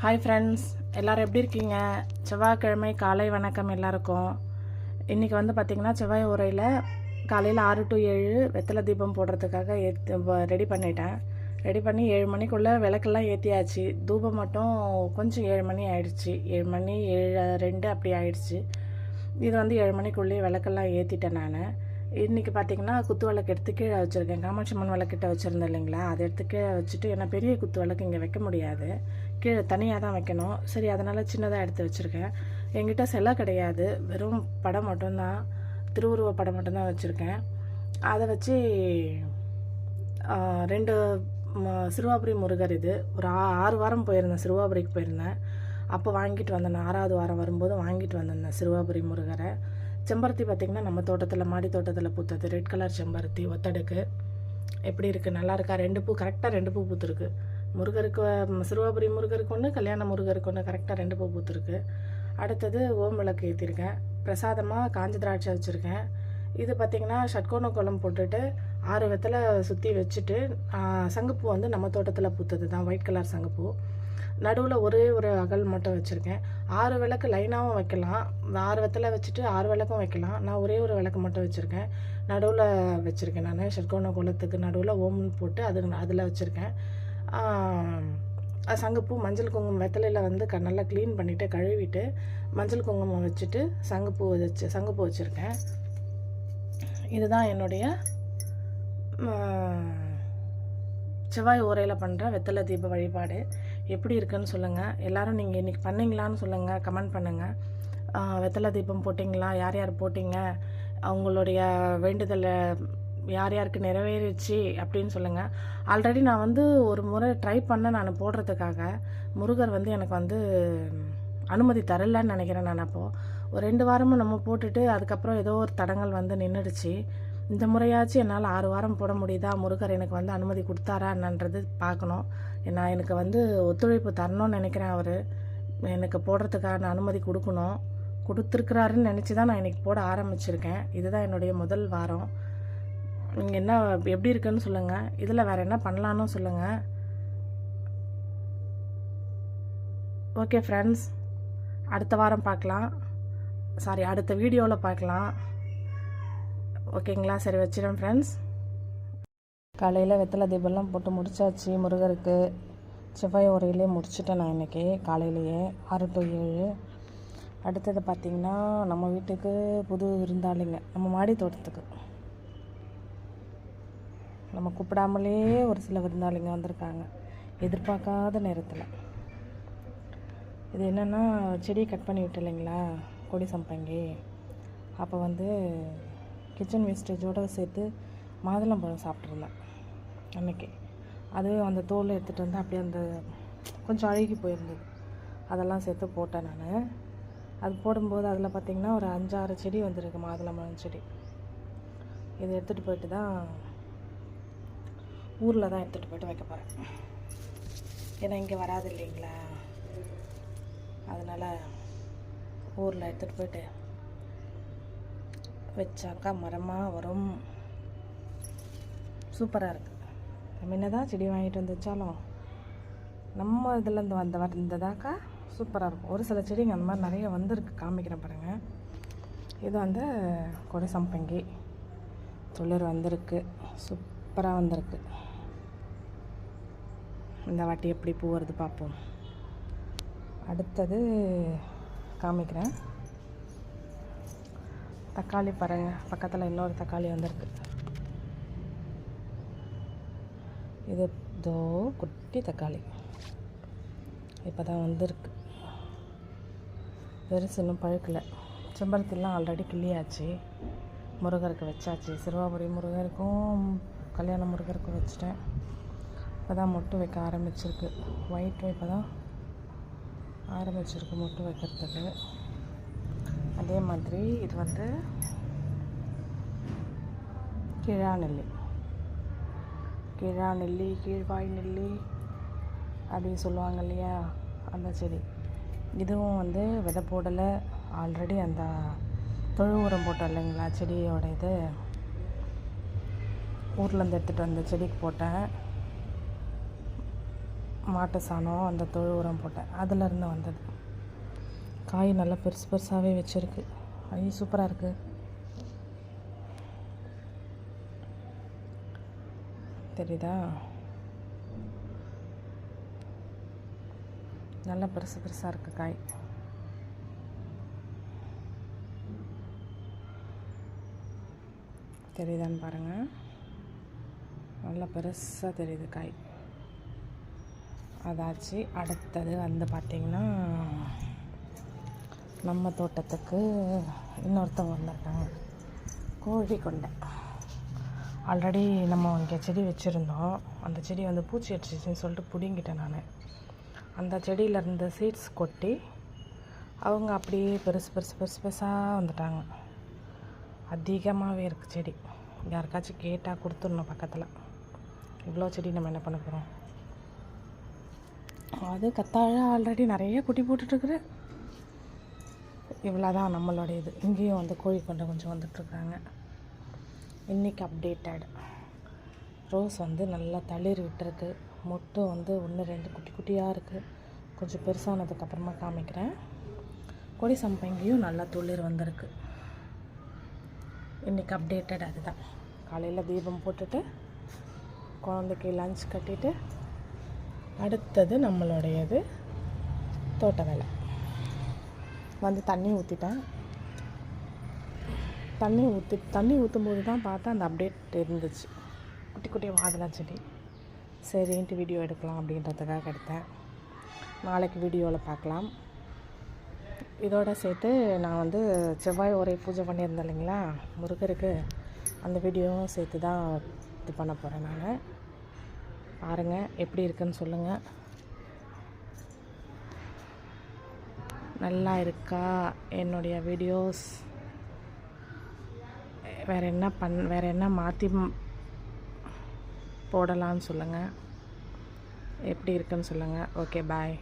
Hi friends எல்லோரும் எப்படி இருக்கீங்க? செவ்வாய்க்கிழமை காலை வணக்கம் எல்லாருக்கும். இன்றைக்கி வந்து பார்த்திங்கன்னா செவ்வாய் உரையில் காலையில் ஆறு டு ஏழு வெத்தலை தீபம் போடுறதுக்காக ஏற்று ரெடி பண்ணிட்டேன். ரெடி பண்ணி ஏழு மணிக்குள்ளே விளக்கெல்லாம் ஏற்றியாச்சு தூபம் மட்டும் கொஞ்சம் ஏழு மணி ஆயிடுச்சு. ஏழு மணி ஏழு ரெண்டு அப்படி ஆயிடுச்சு. இது வந்து ஏழு மணிக்குள்ளேயே விளக்கெல்லாம் ஏற்றிட்டேன் நான். இன்றைக்கி பார்த்தீங்கன்னா குத்து விளக்கு எடுத்து கீழே வச்சுருக்கேன். காமாட்சி அம்மன் விளக்கிட்ட வச்சுருந்தேன் இல்லைங்களா? அதை எடுத்து கீழே வச்சுட்டு ஏன்னா பெரிய குத்து விளக்கு இங்கே வைக்க முடியாது. கீழே தனியாக தான் வைக்கணும். சரி அதனால் சின்னதாக எடுத்து வச்சுருக்கேன். என்கிட்ட சிலை கிடையாது. வெறும் படம் மட்டும்தான் திருவுருவ படம் மட்டும்தான் வச்சுருக்கேன். அதை வச்சு ரெண்டு சிறுவாபுரி முருகர் இது. ஒரு ஆ- ஆறு வாரம் போயிருந்தேன். சிறுவாபுரிக்கு போயிருந்தேன். அப்போ வாங்கிட்டு வந்தேன். ஆறாவது வாரம் வரும்போது வாங்கிட்டு வந்திருந்தேன் சிறுவாபுரி முருகரை. செம்பருத்தி பார்த்திங்கன்னா நம்ம தோட்டத்தில் மாடி தோட்டத்தில் பூத்தது. ரெட் கலர் செம்பருத்தி ஒத்தடுக்கு. எப்படி இருக்குது நல்லா இருக்கா? ரெண்டு பூ கரெக்டாக ரெண்டு பூ பூத்துருக்கு. முருகருக்கு சிறுவாபுரி முருகருக்கு ஒன்று கல்யாண முருகருக்கு ஒன்று கரெக்டாக ரெண்டு பூ பூத்துருக்கு. அடுத்தது ஓம் விளக்கு ஏற்றிருக்கேன் பிரசாதமாக காஞ்ச திராட்சை வச்சுருக்கேன். இது பார்த்திங்கன்னா ஷட்கோண கோலம் போட்டுட்டு ஆறு விதத்தில் சுற்றி வச்சுட்டு சங்குப்பூ வந்து நம்ம தோட்டத்தில் பூத்தது தான் ஒயிட் கலர் சங்குப்பூ. நடுவில் ஒரே ஒரு அகல் மட்டும் வச்சுருக்கேன். ஆறு விளக்கு லைனாகவும் வைக்கலாம். ஆறு வெத்தலை வச்சுட்டு ஆறு விளக்கும் வைக்கலாம். நான் ஒரே ஒரு விளக்கு மட்டும் வச்சுருக்கேன். நடுவில் வச்சுருக்கேன் நான். ஷட்கோண குளத்துக்கு நடுவில் ஓம்னு போட்டு அது அதில் வச்சுருக்கேன். சங்குப்பூ மஞ்சள் குங்குமம் வெத்தலையில் வந்து க நல்லா க்ளீன் பண்ணிவிட்டு கழுவிட்டு மஞ்சள் குங்குமம் வச்சுட்டு சங்குப்பூ வச்சு சங்குப்பூ வச்சுருக்கேன். இதுதான் என்னுடைய செவ்வாய் ஓரையில் பண்ணுற வெத்தலை தீப வழிபாடு. எப்படி இருக்குன்னு சொல்லுங்கள் எல்லாரும் நீங்கள் இன்றைக்கி பண்ணீங்களான்னு சொல்லுங்கள் கமெண்ட் பண்ணுங்கள் வெத்தலை தீபம் போட்டிங்களா? யார் யார் போட்டிங்க? அவங்களுடைய வேண்டுதலை யார் யாருக்கு நிறைவேறிச்சு அப்படின்னு சொல்லுங்கள் ஆல்ரெடி நான் வந்து ஒரு முறை ட்ரை பண்ண நான் போடுறதுக்காக. முருகர் வந்து எனக்கு வந்து அனுமதி தரலன்னு நினைக்கிறேன் நான் அப்போது ஒரு ரெண்டு வாரமும் நம்ம போட்டுட்டு அதுக்கப்புறம் ஏதோ ஒரு தடங்கள் வந்து நின்றுடுச்சு இந்த முறையாச்சும் என்னால் ஆறு வாரம் போட முடியுதா? முருகர் எனக்கு வந்து அனுமதி கொடுத்தாரா என்னன்றது பார்க்கணும். நான் எனக்கு வந்து ஒத்துழைப்பு தரணும்னு நினைக்கிறேன் அவர். எனக்கு போடுறதுக்கான அனுமதி கொடுக்கணும். கொடுத்துருக்குறாருன்னு நினச்சி தான் நான் இன்னைக்கு போட ஆரம்பிச்சிருக்கேன். இதுதான் என்னுடைய முதல் வாரம். நீங்கள் என்ன எப்படி இருக்குன்னு சொல்லுங்கள் இதில் வேறு என்ன பண்ணலான்னு சொல்லுங்கள் ஓகே ஃப்ரெண்ட்ஸ் அடுத்த வாரம் பார்க்கலாம். சாரி அடுத்த வீடியோவில் பார்க்கலாம். ஓகேங்களா? சரி வச்சிடும் ஃப்ரெண்ட்ஸ் காலையில் வெத்தலை தீபம்லாம் போட்டு முடிச்சாச்சு. முருகருக்கு செவ்வாய் உரையிலே முடிச்சிட்டேன் நான் இன்றைக்கி காலையிலேயே. ஆறு டு ஏழு. அடுத்தது பார்த்திங்கன்னா நம்ம வீட்டுக்கு புது விருந்தாளிங்க. நம்ம மாடி தோட்டத்துக்கு. நம்ம கூப்பிடாமலே ஒரு சில விருந்தாளிங்க வந்திருக்காங்க. எதிர்பார்க்காத நேரத்தில். இது என்னென்னா செடியை கட் பண்ணி விட்டு இல்லைங்களா கொடி சம்பங்கி. அப்போ வந்து கிச்சன் வேஸ்டேஜோடு சேர்த்து மாதுளம்பழம் சாப்பிட்ருந்தேன் அன்றைக்கி அதுவே அந்த தோலை எடுத்துகிட்டு வந்து அப்படியே அந்த கொஞ்சம் அழுகி போயிருந்தது. அதெல்லாம் சேர்த்து போட்டேன் நான். அது போடும்போது அதில் பார்த்திங்கன்னா ஒரு அஞ்சாறு செடி வந்திருக்கு மாதுளம்பழம் செடி. இதை எடுத்துகிட்டு போயிட்டு தான் ஊரில் தான் எடுத்துகிட்டு போயிட்டு வைக்க போகிறேன் ஏன்னா இங்கே வராது இல்லைங்களா? அதனால் ஊரில் எடுத்துகிட்டு போயிட்டு வச்சாக்கா மரமாக வரும். சூப்பராக இருக்குது நம்ம என்னதான் செடி வாங்கிட்டு வந்துச்சாலும் நம்ம இதுலேருந்து வந்த வந்ததாக்கா சூப்பராக இருக்கும். ஒரு சில செடிங்க அந்த மாதிரி நிறைய வந்திருக்கு. காமிக்கிறேன் பாருங்கள் இது வந்து கொடை சம்பங்கி. துளிர் வந்திருக்கு. சூப்பராக வந்திருக்கு. இந்த வாட்டி எப்படி பூ வருது பார்ப்போம். அடுத்தது காமிக்கிறேன். தக்காளி பாருங்கள் பக்கத்தில் இன்னொரு தக்காளி வந்திருக்கு. இது இதோ குட்டி தக்காளி. இப்போ தான் வந்திருக்கு. பெருசு இன்னும் பழுக்கலை. செம்பருத்திலாம் ஆல்ரெடி கிள்ளியாச்சு. முருகருக்கு வச்சாச்சு. சிறுவாபுரி முருகருக்கும் கல்யாண முருகருக்கும் வச்சுட்டேன். இப்போ தான் மொட்டு வைக்க ஆரம்பிச்சிருக்கு. ஒயிட்டும் இப்போ தான் ஆரம்பிச்சிருக்கு மொட்டு வைக்கிறதுக்கு. அதே மாதிரி இது வந்து கிழா நெல்லி. கிழா நெல்லி கீழ்வாய் நெல்லி அப்படின்னு சொல்லுவாங்க இல்லையா? அந்த செடி. இதுவும் வந்து விதை போடலை. ஆல்ரெடி அந்த தொழு உரம் போட்டோம் இல்லைங்களா? செடியோட இது. ஊர்லேருந்து எடுத்துகிட்டு வந்த செடிக்கு போட்டேன். மாட்டு சாணம் அந்த தொழு உரம் போட்டேன். அதுலேருந்து வந்தது. காய் நல்லா பெருசு பெருசாகவே வச்சுருக்கு. ஐ சூப்பராக இருக்குது தெரியுதா? நல்லா பெருசு பெருசாக இருக்குது காய். தெரியுதான்னு பாருங்கள் நல்லா பெருசாக தெரியுது காய். அதாச்சு அடுத்தது வந்து பார்த்திங்கன்னா நம்ம தோட்டத்துக்கு இன்னொருத்தவங்க வந்திருக்காங்க. கோழி கொண்டை ஆல்ரெடி நம்ம இங்கே செடி வச்சுருந்தோம். அந்த செடி வந்து பூச்சி அடிச்சிச்சின்னு சொல்லிட்டு பிடுங்கிட்டேன் நான். அந்த செடியில் இருந்த சீட்ஸ் கொட்டி அவங்க அப்படியே பெருசு பெருசு பெருசு பெருசாக வந்துட்டாங்க. அதிகமாகவே இருக்குது செடி. யாருக்காச்சும் கேட்டால் கொடுத்துடணும் பக்கத்தில். இவ்வளோ செடி நம்ம என்ன பண்ண போகிறோம் அது கத்தாழ ஆல்ரெடி நிறைய குட்டி போட்டுட்ருக்குது இவ்வளோ தான் நம்மளோட இது. இங்கேயும் வந்து கோழி கொண்டை கொஞ்சம் வந்துட்டுருக்காங்க இன்றைக்கி அப்டேட்டட் ரோஸ் வந்து நல்லா தளிர் விட்டுருக்கு. மொட்டு வந்து ஒன்று ரெண்டு குட்டி குட்டியாக இருக்குது கொஞ்சம் பெருசானதுக்கப்புறமா காமிக்கிறேன். கொடி சம்பங்கியும் நல்லா துளிர் வந்திருக்கு. இன்றைக்கி அப்டேட்டட் அதுதான். காலையில் தீபம் போட்டுட்டு குழந்தைக்கு லஞ்ச் கட்டிட்டு அடுத்தது நம்மளுடையது தோட்ட வேலை. வந்து தண்ணி ஊற்றிட்டேன் தண்ணி ஊற்றி தண்ணி ஊற்றும் போது தான் பார்த்தா அந்த அப்டேட் இருந்துச்சு. குட்டி குட்டி வாதலாம் செடி. சரின்ட்டு வீடியோ எடுக்கலாம் அப்படின்றதுக்காக எடுத்தேன். நாளைக்கு வீடியோவில் பார்க்கலாம். இதோட சேர்த்து நான் வந்து செவ்வாய் ஒரே பூஜை பண்ணியிருந்தேன் இல்லைங்களா? முருகருக்கு அந்த வீடியோவும் சேர்த்து தான் இது பண்ண போகிறேன் நான். பாருங்கள் எப்படி இருக்குன்னு சொல்லுங்கள் நல்லா இருக்கா? என்னுடைய வீடியோஸ் வேறு என்ன பண் வேறு என்ன மாற்றி போடலான்னு சொல்லுங்கள் எப்படி இருக்குன்னு சொல்லுங்கள் ஓகே பாய்